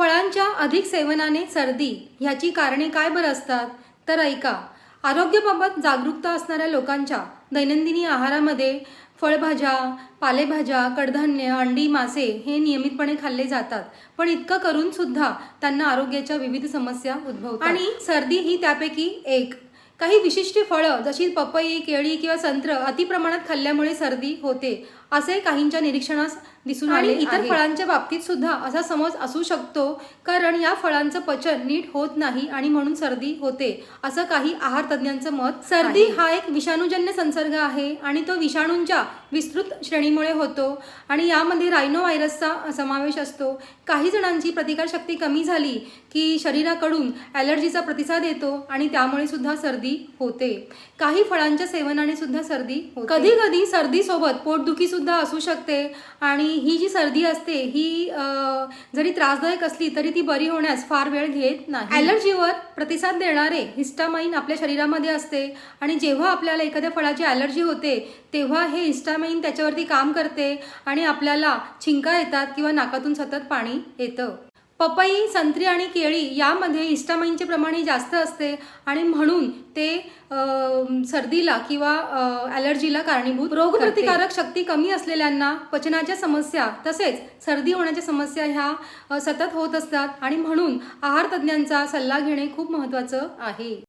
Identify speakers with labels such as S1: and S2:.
S1: फळांच्या अधिक सेवनाने सर्दी ह्याची कारणे काय बरं असतात? तर ऐका. आरोग्याबाबत जागरूकता असणाऱ्या लोकांच्या दैनंदिनी आहारामध्ये फळभाज्या पालेभाज्या कडधान्य अंडी मासे हे नियमितपणे खाल्ले जातात. पण इतकं करून सुद्धा त्यांना आरोग्याच्या विविध समस्या उद्भवतात. आणि सर्दी ही त्यापैकी एक. काही विशिष्ट फळं जशी पपई केळी किंवा संत्र अतिप्रमाणात खाल्ल्यामुळे सर्दी होते असे काहींच्या निरीक्षणास दिसून आले इतर फळांच्या बाबतीत सुद्धा असा समज असू शकतो कारण या फळांचं पचन नीट होत नाही आणि म्हणून सर्दी होते असं काही आहार तज्ज्ञांचं मत सर्दी हा एक विषाणूजन्य संसर्ग आहे आणि तो विषाणूंच्या विस्तृत श्रेणीमुळे होतो आणि यामध्ये रायनो व्हायरसचा समावेश असतो. काही जणांची प्रतिकारशक्ती कमी झाली की शरीराकडून ॲलर्जीचा प्रतिसाद येतो आणि त्यामुळे सुद्धा सर्दी होते. काही फळांच्या सेवनाने सुद्धा सर्दी कधी कधी सर्दीसोबत पोटदुखी सुद्धा असू शकते आणि ही जी सर्दी असते ही जरी त्रासदायक असली तरी ती बरी होण्यास फार वेळ घेत नाही. ॲलर्जीवर प्रतिसाद देणारे हिस्टामाइन आपल्या शरीरामध्ये असते आणि जेव्हा आपल्याला एखाद्या फळाची ॲलर्जी होते तेव्हा हे हिस्टामाइन त्याच्यावरती काम करते आणि आपल्याला छिंका येतात किंवा नाकातून सतत पाणी येतं. पपई संत्री आणि केळी यामध्ये हिस्टामाइनचे प्रमाण जास्त असते आणि म्हणून ते सर्दीला किंवा ॲलर्जीला कारणीभूत रोगप्रतिकारक शक्ती कमी असलेल्यांना पचनाच्या समस्या तसेच सर्दी होण्याच्या समस्या ह्या सतत होत असतात आणि म्हणून आहार तज्ज्ञांचा सल्ला घेणे खूप महत्त्वाचं आहे.